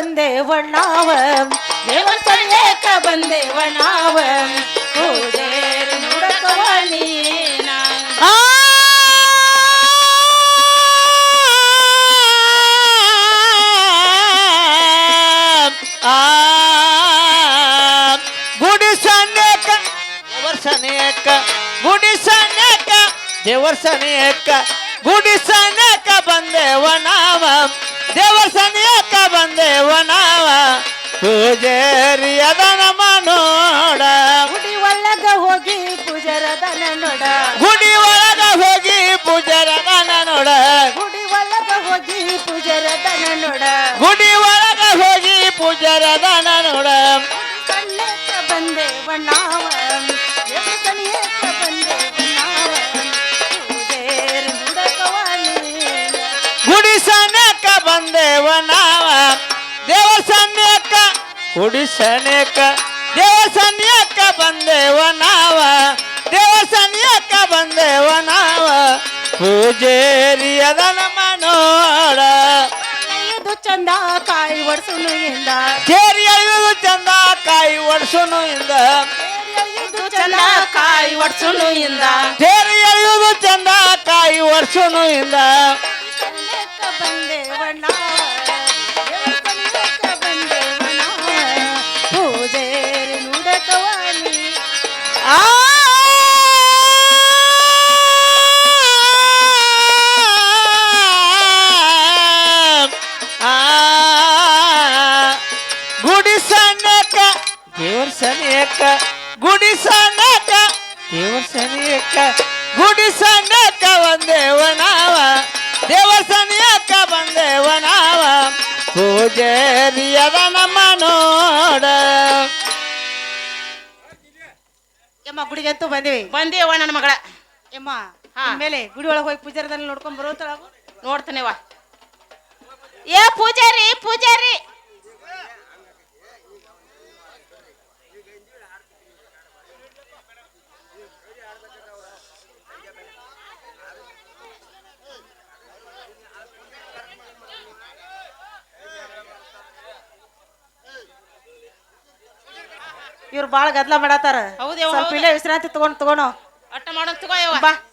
ಬಂದೇವಣ್ಣಾವ ದೇವರ ಸನ್ಯಾಕ ಬಂದೇವಣ್ಣಾವ ಪೂಜೇರಿ ನೋಡಕವ ನೀನ ಆ! ಆ! ಗುಡಿ ಸನೇಕ ದೇವರ ಸನೇಕ ಗುಡಿ ಸನೇಕ ದೇವರ ಸನಿಯಕ್ಕ ಬಂದೇವ ನಾವ. ಪೂಜೇರಿ ಅದನ ನೋಡ ಗುಡಿ ಒಳಗ ಹೋಗಿ ಪೂಜರದನ ನೋಡ. ಗುಡಿ ಒಳಗ ಹೋಗಿ ಪೂಜರದನ ನೋಡ. ಗುಡಿ ಒಳಗ ಹೋಗಿ ಪೂಜರದನ ನೋಡ. ಗುಡಿ ಒಳಗ ಹೋಗಿ ಪೂಜರದನ ನೋಡ. ಸನ್ಯಾಕ ಬಂದೇವಣ್ಣಾವ ದೇವರ ಸನ್ಯಾಕ ಬಂದೇವಣ್ಣಾವ ಸನೇಕ ಬಂದೇವ ನಾವ ದೇವ ಸನ್ಯಕ. ಗುಡಿ ಸನೇಕ ದೇವ ಸನ್ಯಕ ಬಂದೇವ ನಾವ ದೇವ ಸನ್ಯಕ ಬಂದೇವ ನಾವ ಪೂಜೇರಿ ಅದನ ನೋಡ ಚಂದ ಕಾಯಿ ಒಡ್ಸುನು ಇಂದ. ಕೇರಿ ಅಳಿದು ಚಂದ ಕಾಯಿ ಒಡ್ಸುನು ಇಂದ. ಇದು ಚಂದ ಕಾಯಿ ಒಡ್ಸುನು ಇಂದ. ಕೇರಿ ಅಳಿಯುವುದು ಚಂದ ಕಾಯಿ ಒಡ್ಸುನು ಇಂದ. না ಯಮ್ಮ ಗುಡಿಗಂತೂ ಬಂದೇವಿ. ಬಂದೇವ ನನ್ನ ಮಗಳ. ಯಮ್ಮ ಹಾ. ಮೇಲೆ ಗುಡಿ ಒಳಗೆ ಹೋಗಿ ಪೂಜಾರದಲ್ಲಿ ನೋಡ್ಕೊಂಡ್ ಬರೋತಳಗು? ನೋಡ್ತಾನೆವ ಏ ಪೂಜಾರಿ ಪೂಜಾರಿ. ಇವ್ರು ಬಾಳ ಗದ್ಲ ಮಾಡತ್ತಾರ. ಸ್ವಲ್ಪ ಹೌದು. ಇಲ್ಲೇ ವಿಶ್ರಾಂತಿ ತಗೊಂಡ್ ತಗೋಣ. ಅಟ್ಟ ಮಾಡೋಣ ಯವ್ವ. ಬಾ.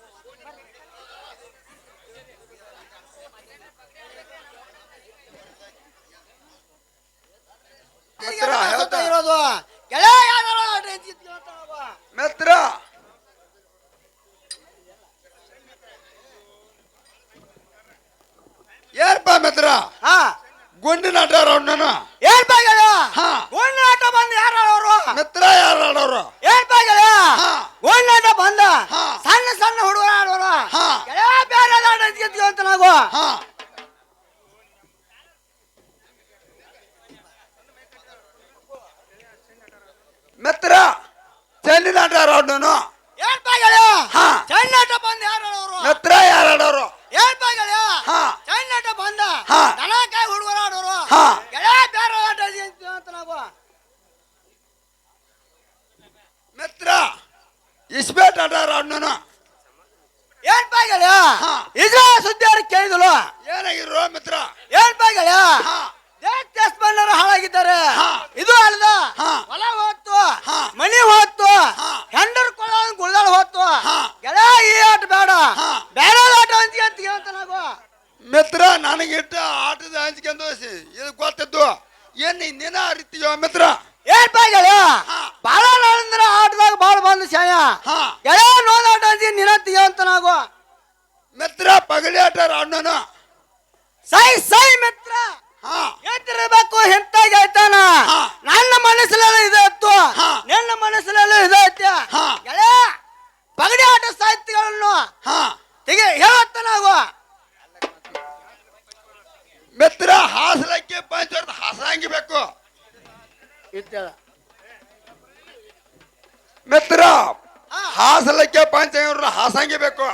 ಹಾಸಲಕ್ಕೆ ಪಂಚಂಗ್ರ ಹಾಸಂಗಿ ಬೇಕು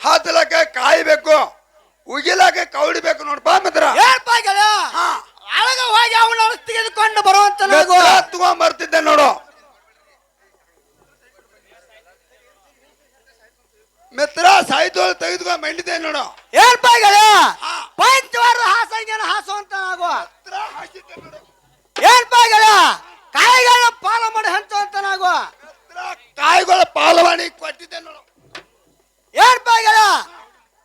ಹಾತಲಕ್ಕೆ ಕಾಯ್ಬೇಕು. ಉಗಿಲಕ್ಕೆ ಕೌಡಿಬೇಕು ನೋಡ್ಪಾ ಮಿತ್ರ. ಒಳಗ ಹೋಗಿ ಅವನ ತೆಗೆದುಕೊಂಡು ಬರುವಂತ ತಗೊಂಡ್ ಬರ್ತಿದ್ದೆ ನೋಡು. ಮಿತ್ರ ಸಾಯಿತು ತೆಗೆದುಕೊಂಡು ಮಂಡಿದ್ದೆ ನೋಡು. ಹಾ. ಪಂಚವಾರ ಹಾಸಂಗೇನ ಹಾಸು ಅಂತ ನಾವು. ಮಿತ್ರ ಏನ್ಪ ಗೆಳೆಯ? ಕಾಯಿಗಳ ಪಾಲ ಮಾಡಿ ಹಂಚುವಂತನಾಗು ಕಾಯಿಗಳ ಪಾಲವಾಣಿ ಕೊಟ್ಟಿದ್ದೆ ನೋಡು. ಏನ್ಪ ಗೆಳೆಯ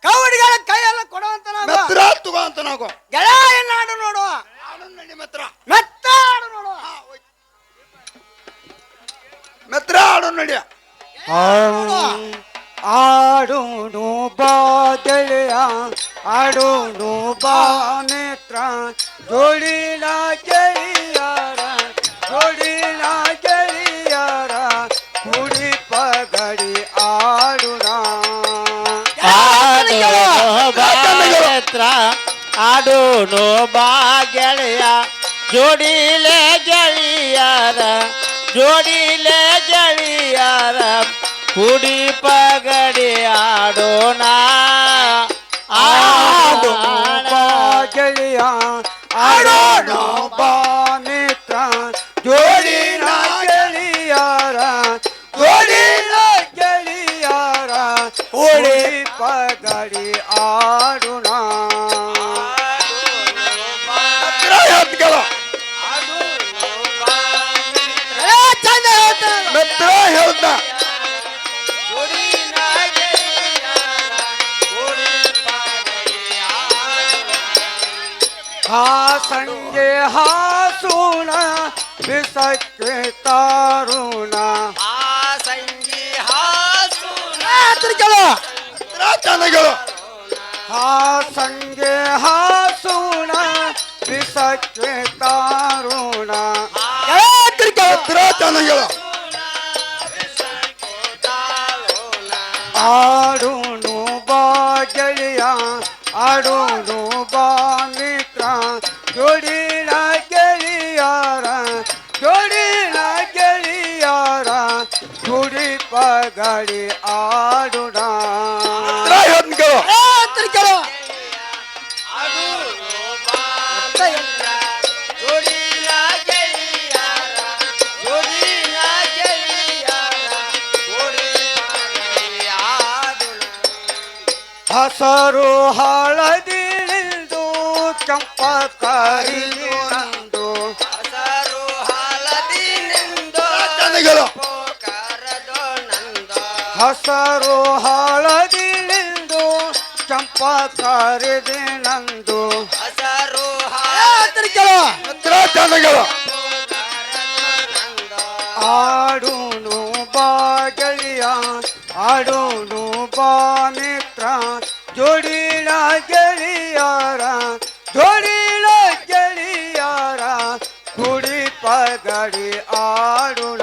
ಕೌಡಿಗಳ ಕೈಯೆಲ್ಲ ಕೊಡುವಂತ ಮೆತ್ರ ತಗೋಂತ ನಾವು ಗೆಳೆಯ ಏನಾಡು ನೋಡು. ನಡಿ ಮಿತ್ರ. ಮೆತ್ತ ಆಡು ನೋಡು. ಮೆತ್ರ ಆಡು ನಡಿ. ಆಡುನು ಬಾ ಗೆಳೆಯ ಆಡುನು ಬಾ ಮಿತ್ರ ನಾ ಗೆಳೆಯರ ಆಡೋನು ಬಾ ಗೆಳೆಯ ಜೋಡಿಲೆ ಗೆಳೆಯರ ಜೋಡಿಲೆ ಗೆಳೆಯರ ಕುಡಿ ಪಗಡಿ ಆಡೋಣ ಆಡೋಣ ಗೆಳೆಯ ಆಡೋಣ ಬಾ ಮಿತ್ರ ಜೋಡಿನ ಗೆಳೆಯರ ಜೋಡಿನ ಗೆಳೆಯರ ಹೋಳಿ ಪಗಡಿ ಆಡುಣ ಸಂಜೆ ಹಾಸೂಣ ಬಿಸಕ್ಕೆ ತಾರುಣ. ಮಿತ್ರ ರಾಜನಗಳು ಹಾ ಸಂಜೆ ಹಾಸೂಣ ಬಿಸಕ್ಕೆ ತಾರುಣ. ಚೆನ್ನಾಗಳು ಆಡುನು ಬಾ ಗೆಳೆಯ ಆಡುನು ಪಗಡಿ ಆಡುಣ ಹಸರು ಚಂಪ ಚಂಪಕರಿದಿನಂದು ಮಿತ್ರ ಚೆನ್ನಾಗಳು ಆಡೂನು ಬಾ ಗೆಳೆಯ ಆಡೂನು ಬಾ ಮಿತ್ರ ಜೋಡಿಲ ಗೆಳೆಯರ ಜೋಡಿಲ ಗೆಳೆಯರ ಕುಡಿ ಪಗಡಿ ಆಡುಣ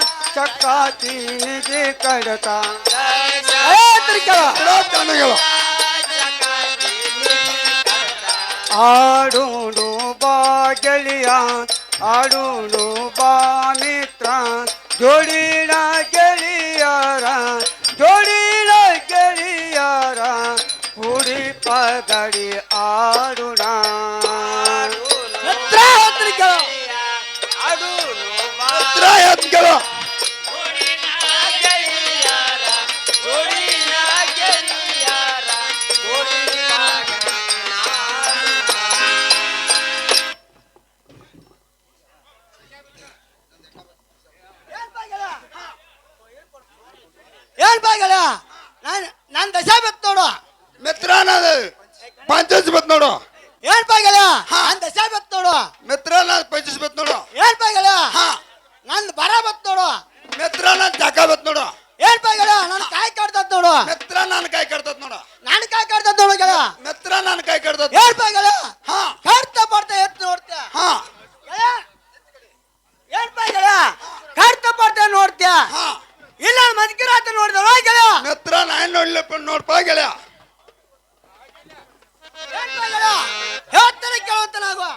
ಚಕ್ಕ ತೀನಿಗೆ ಕಡತ ಮಿತ್ರ ಚೆನ್ನಾಗಳು ಆಡುನು ಬಾ ಗೆಳೆಯ ಆಡುನು ಬಾ ಮಿತ್ರ ಜೋಡಿನ ಗೆಳೆಯರ ಜೋಡಿನ ಗೆಳೆಯರ ಕುಡಿ ಪಗಡಿ ಆಡುಣ ಮಿತ್ರ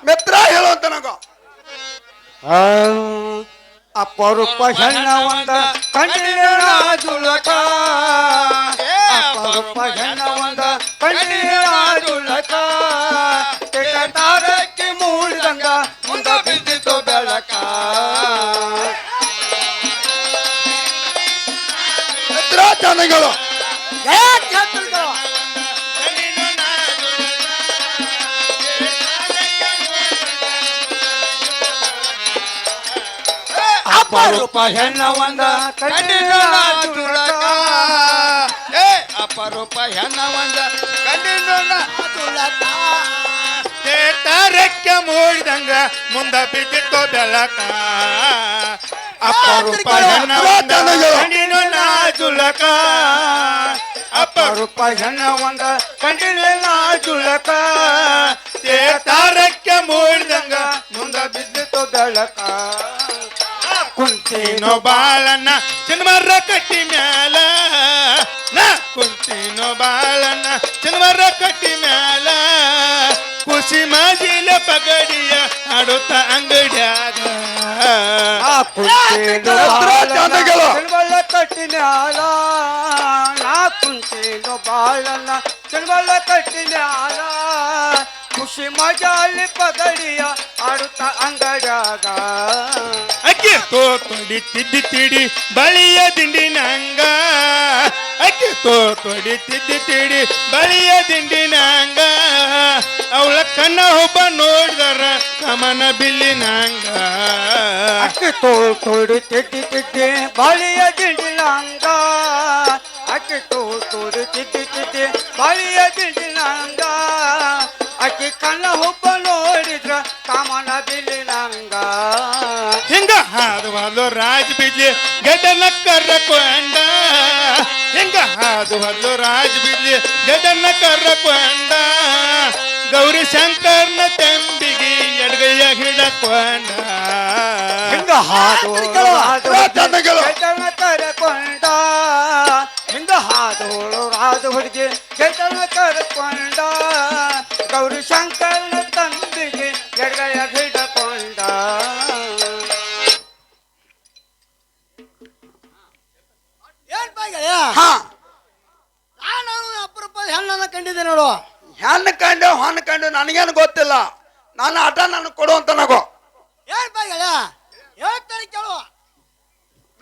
ಮಿತ್ರ ಹೇಳುವಂತ ನನಗ. ಆ, ಅಪರೂಪ ಹೆಣ್ಣ ಒಂದ ಕಣ್ಣಿನ ಜುಳಕ ಅಪರೂಪ ಹೆಣ್ಣ ಒಂದ ಕಣ್ಣಿನ ಜುಳಕ ತಾರಕ್ಕೆ ಮೂಡಿದಂಗ ಮುಂದ ಬಿದ್ದಿತು ಬೆಳಕ. ಮಿತ್ರ ಅಪರೂಪ ಹೆಣ್ಣ ಒಂದ ಕಂಡಿನ ತುಳಕ ಏ ಅಪರೂಪ ಹೆಣ್ಣ ಒಂದ ಕಂಡಿನ ತೇಟರಕ್ಕೆ ಮೂಡಿದಂಗ ಮುಂದ ಬಿದ್ದಿತ್ತು ಬೆಳಕ. ಅಪರೂಪ ಹೆಣ್ಣ ಒಂದ ಕಂಡಿನ ನಾಜುಲಕ ಅಪರೂಪ ಹೆಣ್ಣ ಒಂದ ಕಂಡಿನ ತುಳಕ ತೇಟರಕ್ಕೆ ಮೂಡಿದಂಗ ಮುಂದ ಬಿದ್ದಿತ್ತು ಬೆಳಕ. ಕುಂತೇನೋ ಬಾಳನ್ನ ಚಿನ್ಮರ ಕಟ್ಟಿ ಮ್ಯಾಲ. ನಾ ಕುಂತಿನೋ ಬಾಳನ್ನ ಚಿನ್ಮರ ಕಟ್ಟಿ ಮ್ಯಾಲ. ಖುಷಿ ಮಾಜಿಲ ಪಗಡಿಯ ಆಡುತ್ತ ಅಂಗಡ್ಯಾಗ. ಆ ಕುಂತೇನೋ ಚಂದಗಳು. ಚೆಲ್ಬಳ್ಳ ಕಟ್ಟಿನ್ಯಾಲ ನಾ ಕುಂತೇನೋ ಬಾಳನ್ನ ಚೆಲ್ಬಳ್ಳ ಕಟ್ಟಿನಾಲ ಖುಷಿ ಮಜಾಲಿ ಪಗಡಿಯ ಆಡುತ್ತ ಅಂಗಡ್ಯಾಗ. ಅಕ್ಕಿ ತೋ ತೊಡಿ ತಿದ್ದಿ ತಿಡಿ ಬಳಿಯ ದಿಂಡಿನಾಂಗ. ಅಕ್ಕಿ ತೋ ತೊಡಿ ತಿದ್ದಿ ತಿಡಿ ಬಳಿಯ ದಿಂಡಿನಾಂಗ. ಅವಳ ಕಣ್ಣ ಒಬ್ಬ ನೋಡಿದರ ಕಮನ ಬಿಲ್ಲಿನಾಂಗ. ಅಕ್ಕಿ ತೋ ತೊಡಿ ತಿದ್ದಿ ತಿದ್ದಿ ಬಾಳಿಯ ದಿಂಡಿನಾಂಗ. ಅಕ್ಕಿ ತೋ ತೋಡಿ ತಿದ್ದಿ ತಿದ್ದಿ ಬಾಳಿಯ ದಿಂಡಿನಾಂಗ. ಅಕ್ಕಿ ಕಣ್ಣ ಹುಬ್ಬ ನೋಡಿದ್ರ ಕಾಮನ ಬಿಲ್ಲಿನಂಗ ಹಿಂಗ? ಹಾದು ರಾಜ ರಾಜ್ ಬಿದ್ಲಿ ಗೆದನ ಕರ್ರಕೊಂಡ ಹಿಂಗ? ಹಾದು ರಾಜ ರಾಜ್ ಬಿದ್ಲಿ ಗೆದನ ಕರ್ರಕೊಂಡ ಗೌರಿ ಶಂಕರ್ನ ತಂಬಿಗೆ ಎಡಗೈಯ ಹಿಡಕೊಂಡ ಹಿಂಗ ಹಾದು ಹಾದು ಚಂದಗಳು. ಗೆದ್ದನ ಕರಕೊಂಡ ಹಿಂಗ ಹಾದು ರಾದು ಹುಡುಗಿ ಗೆದ್ದನ ಕರಕೊಂಡ ಗೌರಿ ಶಂಕರನ ಹಾ. ನಾನು ಅಪರೂಪದ ಹೆಣ್ಣನ್ನ ಕಂಡಿದ್ದೆ ನೋಡು. ಹೆಣ್ಣು ಕಂಡು ಹಣ್ಣು ಕಂಡು ನನಗೇನು ಗೊತ್ತಿಲ್ಲ. ನನ್ನ ಆಟ ನನಗೆ ಕೊಡುವಂತ ನಗೋ.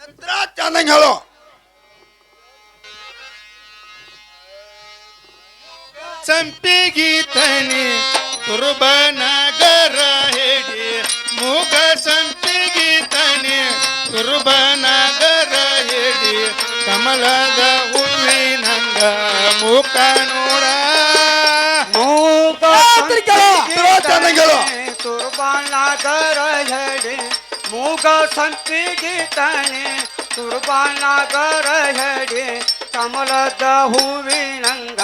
ಮಿತ್ರ ಚಂದಂಗೆ ಹೇಳು. ಸಂಪಿಗಿ ತನಿ ಹೇಳಿ. ಹೇಡಿ ಮೂಗ ಸಂಪಿಗಿ ತನಿ ತುರುಬನಗರ ಹೇಡಿ ಕಮಲದ ಹೂವಿನಂಗ ಮೂಕ ನೋಡ ಮೂಗ ಹೇಳಿ ಮೂಗ ಸಂಪಿಗೆ ತಾನೆ ತುರ್ಬಾನಾಗರ ಹೇಳಿ ಕಮಲದ ಹೂವಿನಂಗ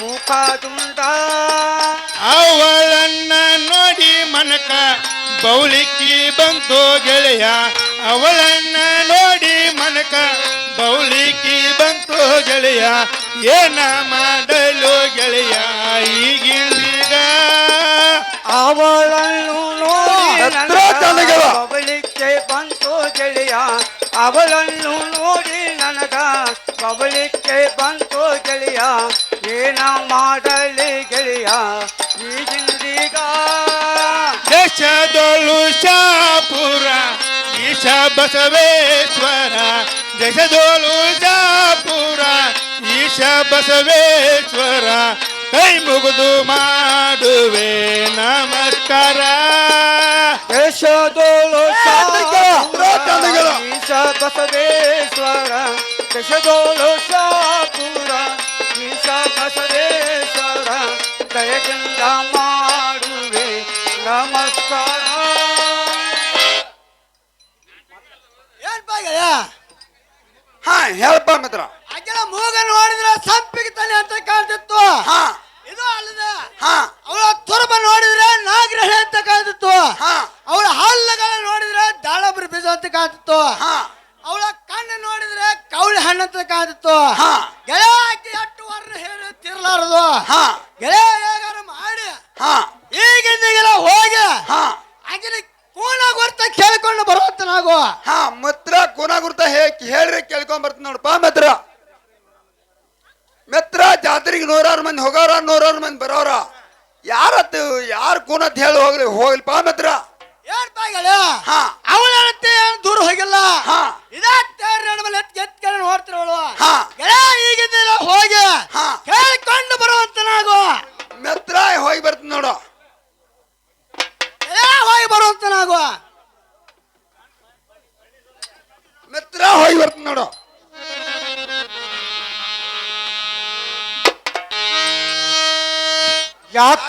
ಮುಖ ದುಂಡ ಅವಳನ್ನ ನೋಡಿ ಮನಕ ಬೌಲಿಕ್ಕಿ ಬಂತು ಗೆಳೆಯ. ಅವಳನ್ನ ನೋಡಿ ಮನಕ ಬೌಲಿಕ್ಕಿ ಬಂತು ಗೆಳೆಯ ಏನ ಮಾಡಲು ಗೆಳೆಯ ಈಗಿಲ್ಲ ಅವಳನ್ನು. ಬಬಲಿಕ್ಕೆ ಬಂತು ಗೆಳೆಯ. ಅವಳನ್ನು ನೋಡಿ ನನಗ ಬಬಳಿಕೆ ಬಂತು ಗೆಳೆಯ. ಏನ ಮಾಡಲಿ ಗೆಳೆಯ ಈಗಿಲ್ಲೀಗ ದೇಶದೊಳು ಶಾಪುರ ಈಶ ಬಸವೇಶ್ವರ ದೇಶದೊಳು ಶಾಪುರ ಈಶ ಬಸವೇಶ್ವರ ಕೈ ಮುಗಿದು ಮಾಡುವೆ ನಮಸ್ಕಾರ. ಚಂದಗಳು. ಈಶ ಬಸವೇಶ್ವರ ದೇಶದೋಳು ಶಾಪುರ ಈಶ ಬಸವೇಶ್ವರ ದಯದಿಂದ ಮಾಡುವೆ ನಮಸ್ಕಾರ. ಏನ್ ಬಾಗಯ್ಯ ಹಾ ಹೇಳಪ್ಪ ಮಿತ್ರ.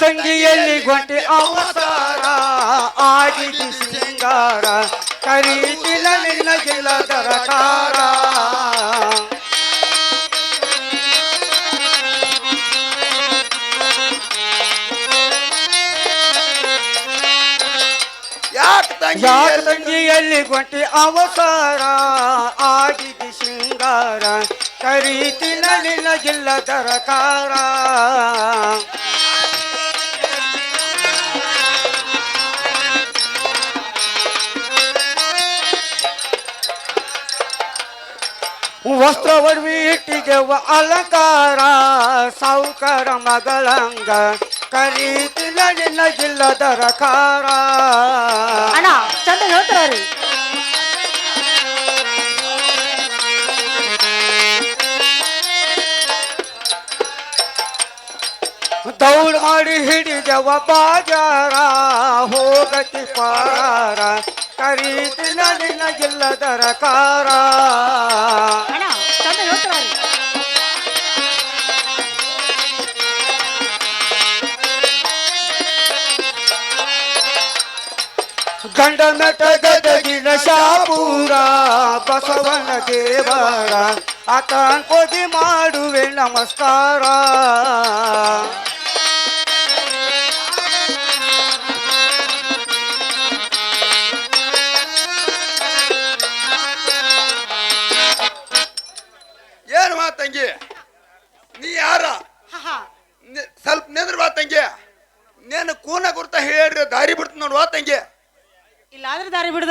ಯಾತಂಗಿಯಲ್ಲಿ ಗೊಂಟೆ ಅವತಾರ ಆಗಿದೆ ಸಿಂಗಾರ ಕರೀತಿಲ್ಲ ನಿನ್ನ ಯಾಕೆ ತಂಗಿ ಯಾಕ ತಂಗಿಯಲ್ಲಿ ಗೊಂಟೆ ಅವತಾರ ಆಗಿದೆ ಸಿಂಗಾರ ಕರೀತಿಲ್ಲ ನಿನ್ನ ಜಿಲ್ಲ ದರಕಾರ ವಸ್ತ್ರ ಒಡವಿಟ್ಟಿಗೆ ಅಲಂಕಾರ ಸಾವುಕಾರ ಮಗಳಂಗ ಕರೀತಿಲ್ಲ ನಿನ್ನ ಜಿಲ್ಲದ ರಕಾರ. ಅಣ್ಣ ಚಂದ ಹೇಳ್ತಾರ್ರಿ ದೌಡ್ ಮಾಡಿ ಹಿಡಿದವ ಬಾಜಾರ ಹೋಗತಿ ಪಾರ ಕರೀತಿನ ನಿನ್ನ ಜಿಲ್ಲದ ಕಾರ ಗಂಡ ನಟ ಗದಗಿನ ಶಾಪೂರ ಬಸವನ ದೇವರ ಆತಂಕೋದಿ ಮಾಡುವೆ ನಮಸ್ಕಾರ.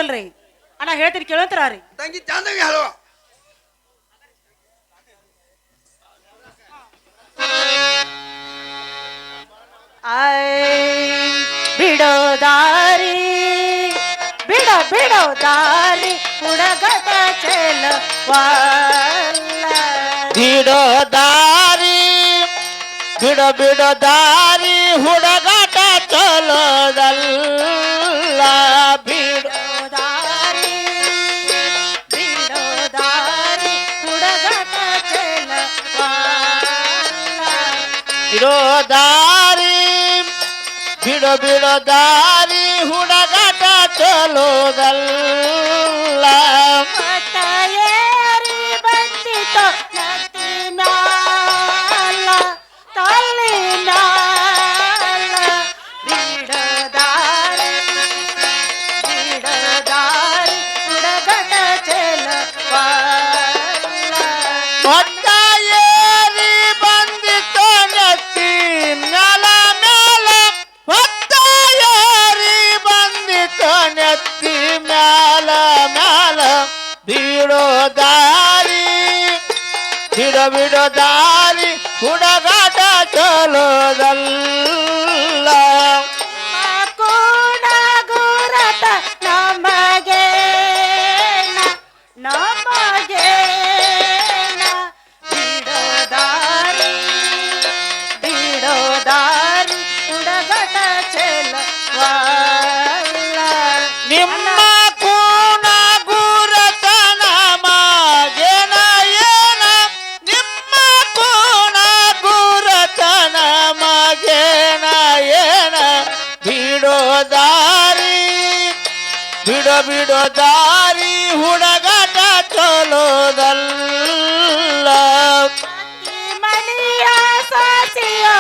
ದಾರಿ ಅಣ್ಣ ಹೇಳ್ತೀನಿ ಕೇಳಂತಾರ್ರಿ ತಂಗಿ ಚಂದಾಗಿ ಹೇಳುವ ಐ ಬಿಡೋ ದಾರಿ ಬಿಡ ಬಿಡೋ ದಾರಿ ಹುಡುಗಟ ಚೆಲ ಬಿಡೋ ದಾರಿ ಬಿಡ ಬಿಡೋ ದಾರಿ ಹುಡುಗಾಟ ಚಲೋದಲ್ಲ ಬಿಡ ದಾರಿ ಹುಡುಗಾಟ ಚಲೋದಲ್ಲ. ಚಲೋದಲ್ಲ ಬಿಡೋ ದಾರಿ ಹುಡುಗಾಟ ಚಲೋದಲ್ಲ ಮನೆಯ ಸಾಸಿಯೋ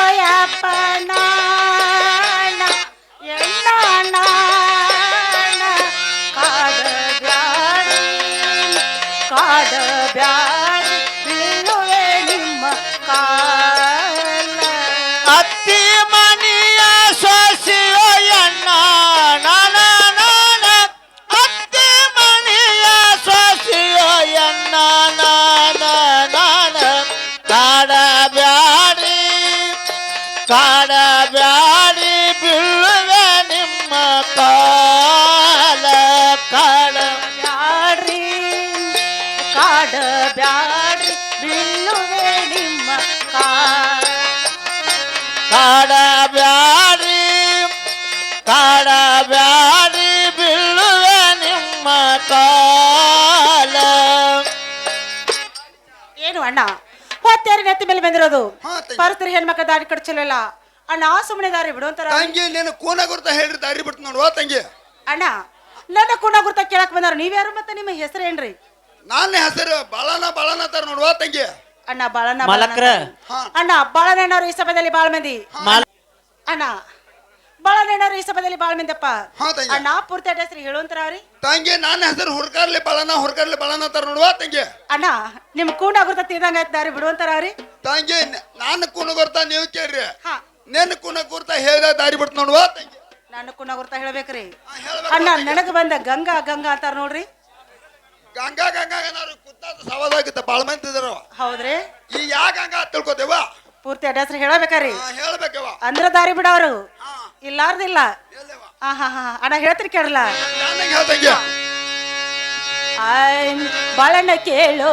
ಅಣ್ಣ. ಹೊತ್ತೇರಿ ನೆತ್ತಿ ಮೇಲೆ ಬಂದಿರೋದು? ಹಾ, ತಂಗಿ. ಪರಿಸ್ಥಿತಿ ಹೆಣ್ಮಕ್ಳ ದಾರಿ ಕಡೆ ಚಲೋ ಇಲ್ಲ ಅಣ್ಣ ಸುಮ್ಮನೆ ದಾರಿ ಬಿಡುವಂತಾರ ತಂಗಿ ನೀನು ಕೋನ ಗುರ್ತ ಹೇಳ್ರಿ ದಾರಿ ಬಿಡ್ತು ನೋಡುವ ತಂಗಿ? ಅಣ್ಣ ನನ್ನ ಕುಣ ಗುರ್ತ ಕೇಳಕ್ ಬಂದಾರ. ನೀವ್ಯಾರು ಮತ್ತೆ ನಿಮ್ಮ ಹೆಸರು ಏನ್ರಿ? ನಾನೇ ಹೆಸರು ಬಾಳನ ಬಾಳನ ತರ ನೋಡುವ ತಂಗಿ? ಅಣ್ಣ ಬಾಳಣ್ಣ ಮಲಕ್ರ. ಹಾ. ಅಣ್ಣ ಈ ಸಮಯದಲ್ಲಿ ಬಾಳ ಮಂದಿ. ಮಾಲ ಅಣ್ಣ ಬಾಳಣ್ಣನವ್ರು ಈ ಸಭೆಯಲ್ಲಿ ಬಾಳ ಮಂದಿಪ್ಪ ಹಾ, ತಂಗಿ. ಅಣ್ಣ ಪೂರ್ತಿ ಅಡ್ಡ ಹೆಸರು ಹೇಳುವಂತಾರ್ರಿ ತಂಗಿ ನನ್ನ ಹೆಸರು ಹುರ್ಕರ್ಲಿ ಬಾಳನ ಹುಡ್ಕರ್ಲಿ ಬಾಳನ ತರ ನೋಡುವ ತಂಗಿ. ಅಣ್ಣ ನಿಮ್ ಕೂಣ ಗುರ್ತ ತಿಳ್ದಂಗ ಆಯ್ತಾರಿ ದಾರಿ ಬಿಡುವಂತಾರ್ರಿ ತಂಗಿ ನಾನು ಕೂಣ ಗುರ್ತ ನೀವು ಕೇಳ್ರಿ. ಹಾ. ನೆನ್ ಕೂನ ಗುರ್ತ ಹೇಳಿದ ದಾರಿ ಬಿಡ್ತು ನೋಡುವ ತಂಗಿ. ನಾನು ಕೂಣ ಗುರ್ತ ಹೇಳ್ಬೇಕ್ರಿ ಅಣ್ಣ. ನನಗ ಬಂದ ಗಂಗಾ ಗಂಗಾ ಅಂತಾರ ನೋಡ್ರಿ. ಗಂಗಾ ಗಂಗಾ ಏನಾರು ಕುತ್ತಾದ ಸವಾದಾಗಿತ್ತ ಬಾಳ ಮಂದಿ ಇದಾರವ. ಹೌದ್ರಿ. ಈ ಯಾ ಗಂಗಾ ತಿಳ್ಕೊತೇವ? ಪೂರ್ತಿ ಅಡ್ರೆಸ್ ಹೇಳ್ಬೇಕ್ರಿ. ಹೇಳ್ಬೇಕವ ಅಂದ್ರ ದಾರಿ ಬಿಡವ್ರು ಇಲ್ಲಾರ್ದಿಲ್ಲ. ಎಲ್ಲವ ಹಾ ಹಾ ಹಾ. ಅಣ್ಣ ಹೇಳ್ತೀರಿ ಕೇಳಲ್ಲ ನನಗೆ ಕೇಳೋ ಆಯ್ ಬಾಳಣ್ಣ ಕೇಳು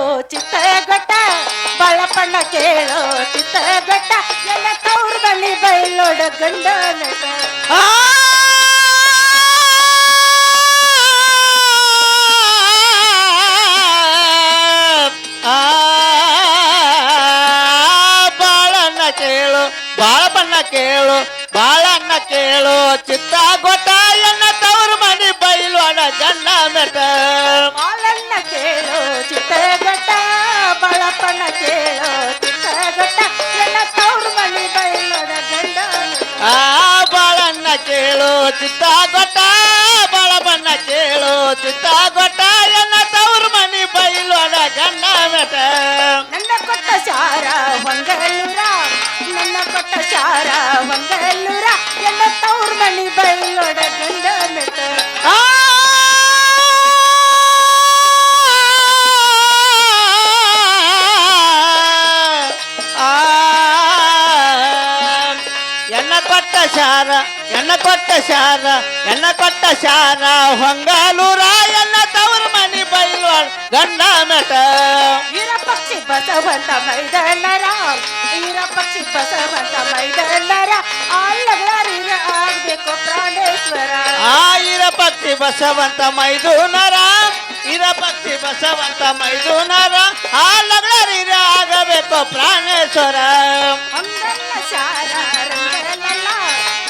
ಕೇಳೋ ಕೇಳು ಚಿತ್ತಗಟ್ಟ ಎಲ್ಲ ತೌರದಲ್ಲಿ ಬೈಲೋಡ ಗಂಡ ಆ! ಕೇಳು ಬಾಳಪ್ಪನ್ನ ಕೇಳು ಬಾಳನ್ನ ಕೇಳು ಚಿತ್ತ ಗೊಟ್ಟ ಎನ್ನ ತವ್ರ ಮನಿ ಅಣ ಜನ್ನ ಮೆಟ ಬಾಳನ್ನ ಕೇಳು ಚಿತ್ತಗಟ್ಟ ಬಾಳಪ್ಪನ ಕೇಳು ಚಿತ್ತಗಟ್ಟ ಎಲ್ಲ ತವ್ರ ಬಳ್ಳಿ ಬೈಲೋಡ ಗಂಡ ಆ ಬಾಳನ್ನ ಕೇಳು ಚಿತ್ತ ಗೊಟ್ಟ ಬಾಳಪ್ಪನ ಕೇಳು ಚಿತ್ತ ಗೊಟ್ಟ ಎನ್ನ ತವ್ರ ಮನಿ ಅಣ ಗಂಡ ಮೆಟ ನನ್ನ ಕೊಟ್ಟ ಸಾರ ಕೊಟ್ಟ ಶಾರ ಹೊಂಗಲ್ಲೂರ ಎಲ್ಲ ತವ್ರ ಮನಿ ಬೈಲೋಡ ಗಂಡ ನಟ ಆ ಆ ಎನ್ನ ಕೊಟ್ಟ ಶಾರ ಎನ್ನ ಕೊಟ್ಟ ಶಾರ ಎನ್ನ ಕೊಟ್ಟ ಶಾರ ಹೊಂಗಾಲೂರ ಎನ್ನ ತವರ ಮನಿ ಬೈಲ್ವಾಡ್ ಗಂಡ ಮೆಟ ವೀರ ಪಕ್ಷಿ ಬಸವಂತ ಮೈದಣ್ಣರ ವೀರ ಪಕ್ಷಿ ಬಸವಂತ ಮೈದಣ್ಣರ ಅಲ್ಲಗಾರಿರ ಆಗ್ಬೇಕು ಪ್ರಾಣೇಶ್ವರ ಆ ಇರ ಪಕ್ಷಿ ಬಸವಂತ ಮೈದುನರ ಇರ ಪಕ್ಷಿ ಬಸವಂತ ಮೈದುನರ ಆ ಲಗ್ನರಿರ ಆಗಬೇಕು ಪ್ರಾಣೇಶ್ವರ ಹೊಂಗಲ್ಲ ಶಾರ ರಂಗಲಲ್ಲ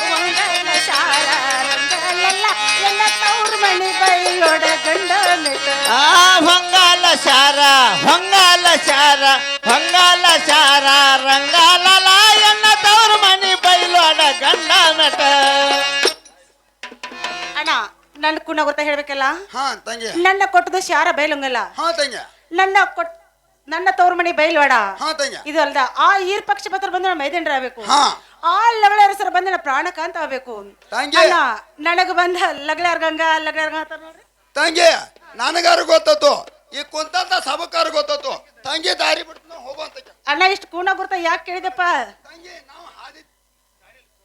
ಹೊಂಗಲ್ಲ ಶಾರ ರಂಗಲಲ್ಲ ಎಲ್ಲ ತವ್ರ ಮಣಿ ಬೈಲೋಡ ಗಂಡ ಮೆಟ ಆ ಹೊಂಗಾಲ ಶಾರ ಹೊಂಗಾಲ ಶಾರ ಹೊಂಗಾಲ ಶಾರ ರಂಗಾಲ ಎನ್ನ ತವ್ರ ಮನಿ ಬೈಲೋಡ ಗಂಡ ನಟ. ಅಣ್ಣ ನನ್ನ ಕುಣ ಗೊತ್ತಾ ಹೇಳ್ಬೇಕಲ್ಲ? ಹಾ ತಂಗಿ. ನನ್ನ ಕೊಟ್ಟದು ಶಾರ ಬೈಲುಂಗಲ್ಲ? ಹಾ ತಂಗಿ. ನನ್ನ ಕೊಟ್ಟ ನನ್ನ ತವ್ರ ಮಣಿ ಬೈಲ್ವಾಡ ಹಾ ತಂಗಿ. ಇದು ಅಲ್ದ ಆ ಈರ್ ಪಕ್ಷ ಪತ್ರ ಬಂದ್ರೆ ಮೈದಂಡ್ರ ಆಗ್ಬೇಕು. ಹಾ. ಆ ಲಗಳ ಹೆಸರು ಬಂದ ಪ್ರಾಣಕ ಅಂತ ಆಗ್ಬೇಕು. ತಂಗಿ. ಅಣ್ಣ ನನಗ ಬಂದ ಲಗ್ಲಾರ್ ಗಂಗಾ ಲಗ್ಲಾರ್ ಗಂಗಾ ಅಂತಾರ್ ನೋಡ್ರಿ. ತಂಗಿ ನನಗಾರು ಗೊತ್ತತ್ತು. ಈ ಕುಂತಂತ ಸಬಕಾರ ಗೊತ್ತತ್ತು. ತಂಗಿ ದಾರಿ ಬಿಡ್ತು ಹೋಗುವಂತ ಅಣ್ಣ ಇಷ್ಟು ಕೂಣ ಗುರ್ತ ಯಾಕೆ ಕೇಳಿದಪ್ಪ? ತಂಗಿ ನಾವು ಹಾದಿ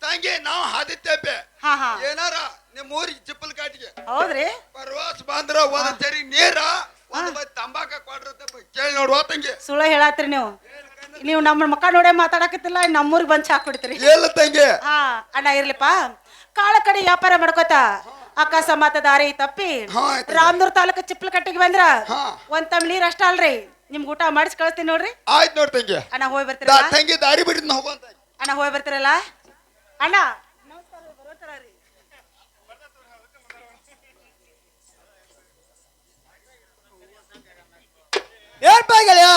ತಂಗಿ ನಾವು ಹಾದಿತ್ತೇಪೆ ಹಾ ಹಾ. ಏನಾರ ನಿಮ್ಮ ಊರಿಗೆ ಚಿಪ್ಪಲ್ ಕಾಟಿಗೆ ಹೌದ್ರಿ? ಪ್ರವಾಸ ಬಂದ್ರ ಒಂದ್ ಸರಿ ನೀರ ಒಂದ್ ಬೈ ತಂಬಾಕ ಕೊಡ್ರತ್ತಪ್ಪ ಕೇಳಿ ನೋಡುವ ತಂಗಿ. ಸುಳ್ಳು ಹೇಳತ್ರಿ ನೀವು. ನೀವು ನಮ್ಮ ಮಕ್ಕ ನೋಡೇ ಮಾತಾಡಕತ್ತಿಲ್ಲ ನಮ್ಮೂರಿಗೆ ಬಂದ್ ಚಾಕ್ ಬಿಡ್ತೀರಿ ಇಲ್ಲ ತಂಗಿ. ಹಾ ಅಣ್ಣ ಇರ್ಲಿಪ್ಪ. ಕಾಳ ಕಡೆ ವ್ಯಾಪಾರ ಮಾಡ್ಕೋತ. ಅಕಸ್ಮಾತ್ ದಾರಿ ತಪ್ಪಿ. ಹಾ, ಆಯ್ತು. ರಾಮದೂರ್ ತಾಲೂಕು ಚಿಪ್ಲ ಕಟ್ಟಿಗೆ ಬಂದ್ರ ಹಾ. ಒಂದ್ ತಮ್ ನೀರ್ ಅಷ್ಟ ಅಲ್ರಿ. ನಿಮ್ಗೆ ಊಟ ಮಾಡಿಸಿ ಕಳಿಸ್ತೀನಿ ನೋಡ್ರಿ. ಆಯ್ತು ನೋಡಿ ತಂಗಿ. ಅಣ್ಣ ಹೋಗಿ ದಾ- ತಂಗಿ ದಾರಿ ಹೋಗುವಂತ ಅಣ್ಣ ಹೋಗಿ ಬರ್ತೀರಲ್ಲ? ಅಣ್ಣ. ಏನ್ ಬಾಯ್ಗಳಯ್ಯ